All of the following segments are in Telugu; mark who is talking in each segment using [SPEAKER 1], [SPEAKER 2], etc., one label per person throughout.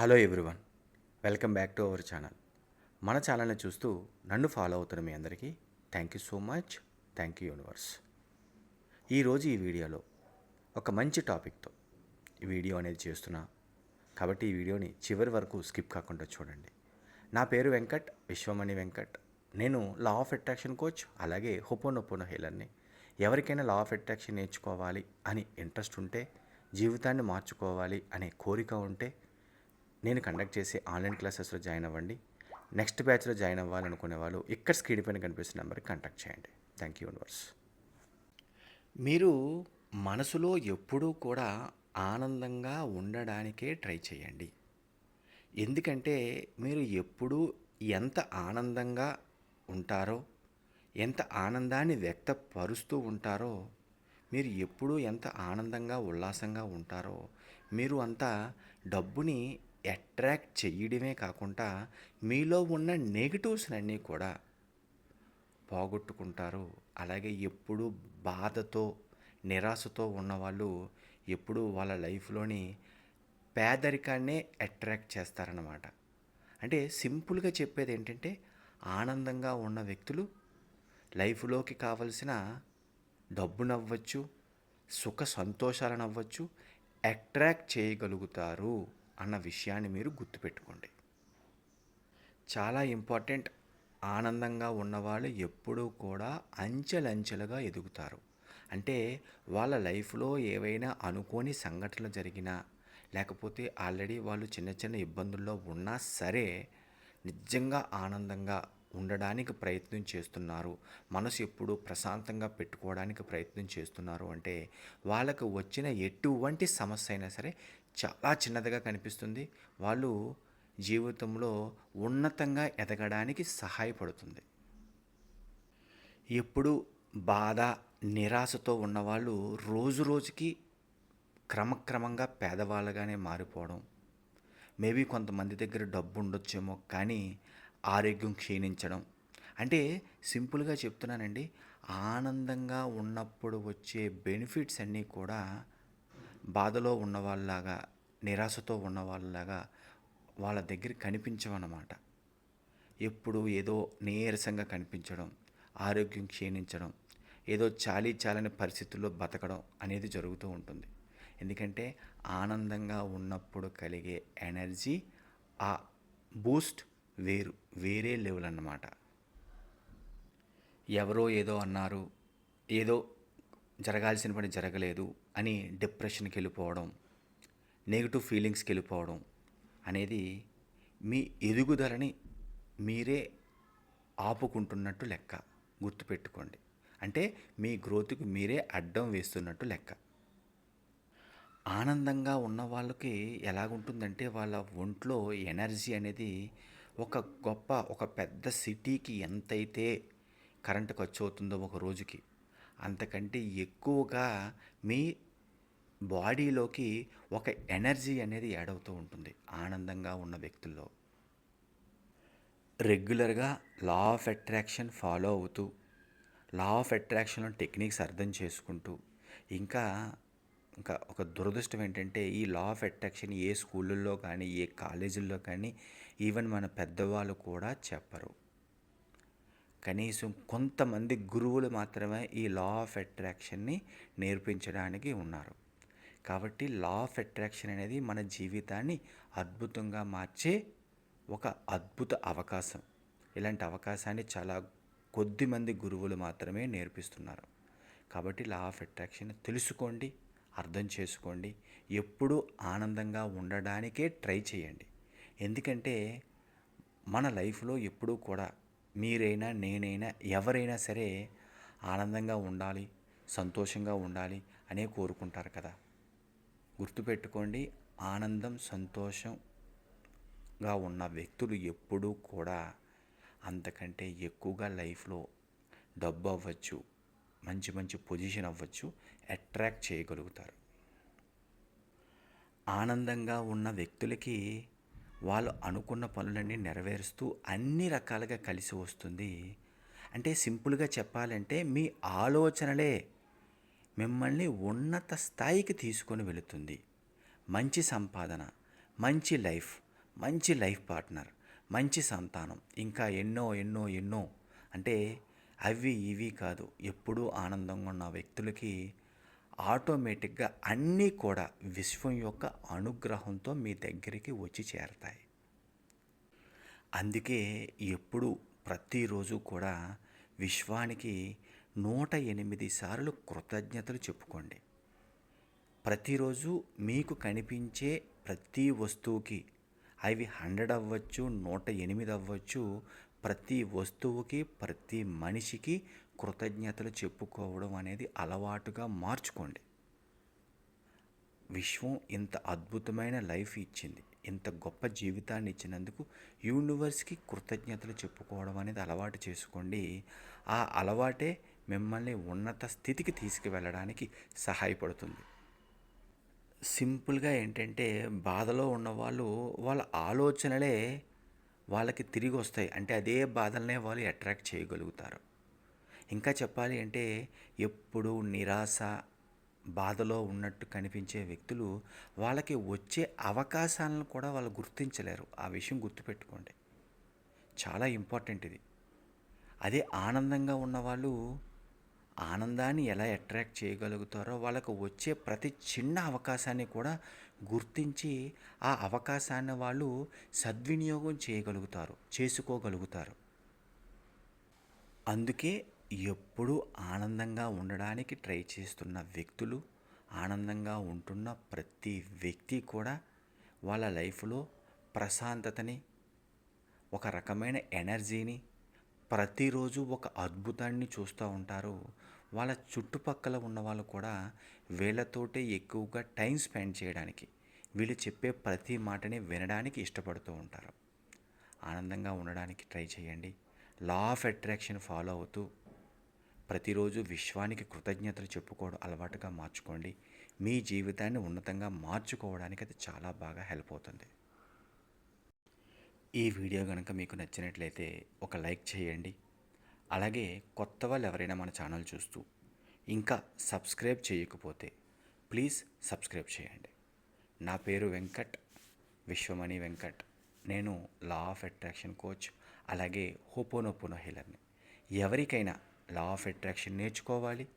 [SPEAKER 1] Hello everyone. Welcome back to our channel. మన ఛానల్ని చూస్తూ నన్ను ఫాలో అవుతున్న మీ అందరికీ thank you so much. Thank you universe. ఈరోజు ఈ వీడియోలో ఒక మంచి టాపిక్తో ఈ వీడియో అనేది చేస్తున్నా. కాబట్టి ఈ వీడియోని చివరి వరకు స్కిప్ కాకుండా చూడండి. నా పేరు వెంకట్ విశ్వమణి వెంకట్. నేను లా ఆఫ్ అట్రాక్షన్ కోచ్ అలాగే హొపోనొపోనో హీలర్ని. ఎవరికైనా లా ఆఫ్ అట్రాక్షన్ నేర్చుకోవాలి అని ఇంట్రెస్ట్ ఉంటే జీవితాన్ని మార్చుకోవాలి అనే కోరిక ఉంటే నేను కండక్ట్ చేసే ఆన్లైన్ క్లాసెస్లో జాయిన్ అవ్వండి. నెక్స్ట్ బ్యాచ్లో జాయిన్ అవ్వాలనుకునే వాళ్ళు ఇక్కడ స్క్రీన్ పైన కనిపిస్తున్న నెంబర్కి కాంటాక్ట్ చేయండి. థ్యాంక్ యూ యూనివర్స్ మీరు మనసులో ఎప్పుడూ కూడా ఆనందంగా ఉండడానికే ట్రై చేయండి. ఎందుకంటే మీరు ఎప్పుడూ ఎంత ఆనందంగా ఉంటారో ఎంత ఆనందాన్ని వ్యక్తపరుస్తూ ఉంటారో మీరు ఎప్పుడూ ఎంత ఆనందంగా ఉల్లాసంగా ఉంటారో మీరు అంత డబ్బుని అట్రాక్ట్ చేయడమే కాకుండా మీలో ఉన్న నెగిటివ్స్ అన్నీ కూడా పోగొట్టుకుంటారు. అలాగే ఎప్పుడు బాధతో నిరాశతో ఉన్నవాళ్ళు ఎప్పుడు వాళ్ళ లైఫ్లోని పేదరికాన్నే అట్రాక్ట్ చేస్తారన్నమాట. అంటే సింపుల్గా చెప్పేది ఏంటంటే ఆనందంగా ఉన్న వ్యక్తులు లైఫ్లోకి కావలసిన డబ్బునవ్వచ్చు సుఖ సంతోషాలను అవ్వచ్చు అట్రాక్ట్ చేయగలుగుతారు. అన్న విషయాన్ని మీరు గుర్తుపెట్టుకోండి. చాలా ఇంపార్టెంట్ ఆనందంగా ఉన్నవాళ్ళు ఎప్పుడూ కూడా అంచెలంచెలుగా ఎదుగుతారు. అంటే వాళ్ళ లైఫ్లో ఏవైనా అనుకోని సంఘటనలు జరిగినా లేకపోతే ఆల్రెడీ వాళ్ళు చిన్న చిన్న ఇబ్బందుల్లో ఉన్నా సరే నిజంగా ఆనందంగా ఉండడానికి ప్రయత్నం చేస్తున్నారు. మనసు ఎప్పుడు ప్రశాంతంగా పెట్టుకోవడానికి ప్రయత్నం చేస్తున్నారు. అంటే వాళ్ళకు వచ్చిన ఎటువంటి సమస్య అయినా సరే చాలా చిన్నదిగా కనిపిస్తుంది. వాళ్ళు జీవితంలో ఉన్నతంగా ఎదగడానికి సహాయపడుతుంది. ఎప్పుడు బాధ నిరాశతో ఉన్నవాళ్ళు రోజు రోజుకి క్రమక్రమంగా పేదవాళ్ళగానే మారిపోవడం. మేబీ కొంతమంది దగ్గర డబ్బు ఉండొచ్చేమో కానీ ఆరోగ్యం క్షీణించడం. అంటే సింపుల్గా చెప్తున్నానండి ఆనందంగా ఉన్నప్పుడు వచ్చే బెనిఫిట్స్ అన్నీ కూడా బాధలో ఉన్న వాళ్ళలాగా నిరాశతో ఉన్న వాళ్ళలాగా వాళ్ళ దగ్గర కనిపించవన్నమాట ఎప్పుడు ఏదో నీరసంగా కనిపించడం ఆరోగ్యం క్షీణించడం ఏదో చాలీ చాలని పరిస్థితుల్లో బతకడం అనేది జరుగుతూ ఉంటుంది. ఎందుకంటే ఆనందంగా ఉన్నప్పుడు కలిగే ఎనర్జీ ఆ బూస్ట్ వేరు వేరే లెవెల్ అన్నమాట. ఎవరో ఏదో అన్నారు ఏదో జరగాల్సిన పని జరగలేదు అని డిప్రెషన్కి వెళ్ళిపోవడం నెగిటివ్ ఫీలింగ్స్కి వెళ్ళిపోవడం అనేది మీ ఎదుగుదలని మీరే ఆపుకుంటున్నట్టు లెక్క. గుర్తుపెట్టుకోండి. అంటే మీ గ్రోత్కి మీరే అడ్డం వేస్తున్నట్టు లెక్క. ఆనందంగా ఉన్న వాళ్ళకి ఎలాగుంటుందంటే వాళ్ళ ఒంట్లో ఎనర్జీ అనేది ఒక గొప్ప ఒక పెద్ద సిటీకి ఎంతైతే కరెంటు ఖర్చు అవుతుందో ఒక రోజుకి అంతకంటే ఎక్కువగా మీ బాడీలోకి ఒక ఎనర్జీ అనేది యాడ్ అవుతూ ఉంటుంది ఆనందంగా ఉన్న వ్యక్తుల్లో. రెగ్యులర్గా లా ఆఫ్ అట్రాక్షన్ ఫాలో అవుతూ లా ఆఫ్ అట్రాక్షన్ టెక్నిక్స్ అర్థం చేసుకుంటూ ఇంకా ఇంకా ఒక దురదృష్టం ఏంటంటే ఈ లా ఆఫ్ అట్రాక్షన్ ఏ స్కూళ్ళల్లో కానీ ఏ కాలేజీల్లో కానీ ఈవెన్ మన పెద్దవాళ్ళు కూడా చెప్పరు. కనీసం కొంతమంది గురువులు మాత్రమే ఈ లా ఆఫ్ అట్రాక్షన్ని నేర్పించడానికి ఉన్నారు. కాబట్టి లా ఆఫ్ అట్రాక్షన్ అనేది మన జీవితాన్ని అద్భుతంగా మార్చే ఒక అద్భుత అవకాశం. ఇలాంటి అవకాశాన్ని చాలా కొద్ది మంది గురువులు మాత్రమే నేర్పిస్తున్నారు. కాబట్టి లా ఆఫ్ అట్రాక్షన్ తెలుసుకోండి అర్థం చేసుకోండి ఎప్పుడూ ఆనందంగా ఉండడానికే ట్రై చేయండి. ఎందుకంటే మన లైఫ్లో ఎప్పుడూ కూడా మీరైనా నేనైనా ఎవరైనా సరే ఆనందంగా ఉండాలి సంతోషంగా ఉండాలి అనే కోరుకుంటారు కదా. గుర్తుపెట్టుకోండి ఆనందం సంతోషంగా ఉన్న వ్యక్తులు ఎప్పుడూ కూడా అంతకంటే ఎక్కువగా లైఫ్లో డబ్బు అవ్వచ్చు మంచి మంచి పొజిషన్ అవ్వచ్చు అట్రాక్ట్ చేయగలుగుతారు. ఆనందంగా ఉన్న వ్యక్తులకి వాళ్ళు అనుకున్న పనులన్నీ నెరవేరుస్తూ అన్ని రకాలుగా కలిసి వస్తుంది. అంటే సింపుల్గా చెప్పాలంటే మీ ఆలోచనలే మిమ్మల్ని ఉన్నత స్థాయికి తీసుకొని వెళుతుంది. మంచి సంపాదన మంచి లైఫ్ మంచి లైఫ్ పార్ట్నర్ మంచి సంతానం ఇంకా ఎన్నో ఎన్నో ఎన్నో. అంటే అవి ఇవి కాదు ఎప్పుడూ ఆనందంగా ఉన్న వ్యక్తులకి ఆటోమేటిక్గా అన్నీ కూడా విశ్వం యొక్క అనుగ్రహంతో మీ దగ్గరికి వచ్చి చేరతాయి. అందుకే ఎప్పుడు ప్రతిరోజు కూడా విశ్వానికి నూట ఎనిమిది సార్లు కృతజ్ఞతలు చెప్పుకోండి. ప్రతిరోజు మీకు కనిపించే ప్రతి వస్తువుకి అవి హండ్రెడ్ అవ్వచ్చు నూట ఎనిమిది అవ్వచ్చు ప్రతి వస్తువుకి ప్రతి మనిషికి కృతజ్ఞతలు చెప్పుకోవడం అనేది అలవాటుగా మార్చుకోండి. విశ్వం ఇంత అద్భుతమైన లైఫ్ ఇచ్చింది. ఇంత గొప్ప జీవితాన్ని ఇచ్చినందుకు యూనివర్స్కి కృతజ్ఞతలు చెప్పుకోవడం అనేది అలవాటు చేసుకోండి. ఆ అలవాటే మిమ్మల్ని ఉన్నత స్థితికి తీసుకువెళ్ళడానికి సహాయపడుతుంది. సింపుల్గా ఏంటంటే బాధలో ఉన్నవాళ్ళు వాళ్ళ ఆలోచనలే వాళ్ళకి తిరిగి వస్తాయి. అంటే అదే బాధలనే వాళ్ళు అట్రాక్ట్ చేయగలుగుతారు. ఇంకా చెప్పాలి అంటే ఎప్పుడు నిరాశ బాధలో ఉన్నట్టు కనిపించే వ్యక్తులు వాళ్ళకి వచ్చే అవకాశాలను కూడా వాళ్ళు గుర్తించలేరు. ఆ విషయం గుర్తుపెట్టుకోండి. చాలా ఇంపార్టెంట్ ఇది. అదే ఆనందంగా ఉన్నవాళ్ళు ఆనందాన్ని ఎలా అట్రాక్ట్ చేయగలుగుతారో వాళ్ళకు వచ్చే ప్రతి చిన్న అవకాశాన్ని కూడా గుర్తించి ఆ అవకాశాన్ని వాళ్ళు సద్వినియోగం చేయగలుగుతారు చేసుకోగలుగుతారు. అందుకే ఎప్పుడూ ఆనందంగా ఉండడానికి ట్రై చేస్తున్న వ్యక్తులు ఆనందంగా ఉంటున్న ప్రతి వ్యక్తి కూడా వాళ్ళ లైఫ్లో ప్రశాంతతని ఒక రకమైన ఎనర్జీని ప్రతిరోజు ఒక అద్భుతాన్ని చూస్తూ ఉంటారు. వాళ్ళ చుట్టుపక్కల ఉన్న వాళ్ళు కూడా వీళ్ళతోటే ఎక్కువగా టైం స్పెండ్ చేయడానికి వీళ్ళు చెప్పే ప్రతి మాటని వినడానికి ఇష్టపడుతూ ఉంటారు. ఆనందంగా ఉండడానికి ట్రై చేయండి. లా ఆఫ్ అట్రాక్షన్ ఫాలో అవుతూ ప్రతిరోజు విశ్వానికి కృతజ్ఞతలు చెప్పుకోవడం అలవాటుగా మార్చుకోండి. మీ జీవితాన్ని ఉన్నతంగా మార్చుకోవడానికి అది చాలా బాగా హెల్ప్ అవుతుంది. ఈ వీడియో కనుక మీకు నచ్చినట్లయితే ఒక లైక్ చేయండి. అలాగే కొత్త వాళ్ళు ఎవరైనా మన ఛానల్ చూస్తూ ఇంకా సబ్స్క్రైబ్ చేయకపోతే ప్లీజ్ సబ్స్క్రైబ్ చేయండి. నా పేరు వెంకట్ విశ్వమణి వెంకట్. నేను లా ఆఫ్ అట్రాక్షన్ కోచ్ అలాగే హోపోనోపోనో హీలర్ని ఎవరికైనా లా ఆఫ్ అట్రాక్షన్ నేర్చుకోవాలి.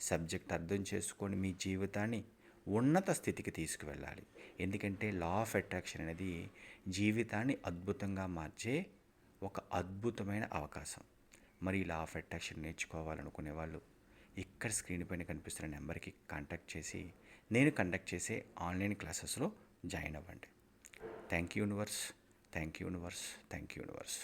[SPEAKER 1] సబ్జెక్ట్ అర్థం చేసుకొని మీ జీవితాన్ని ఉన్నత స్థితికి తీసుకువెళ్ళాలి. ఎందుకంటే లా ఆఫ్ అట్రాక్షన్ అనేది జీవితాన్ని అద్భుతంగా మార్చే ఒక అద్భుతమైన అవకాశం. మరి లా ఆఫ్ అట్రాక్షన్ నేర్చుకోవాలనుకునే వాళ్ళు ఇక్కడ స్క్రీన్ పైన కనిపిస్తున్న నెంబర్కి కాంటాక్ట్ చేసి నేను కండక్ట్ చేసే ఆన్లైన్ క్లాసెస్లో జాయిన్ అవ్వండి. Thank you universe thank you universe thank you universe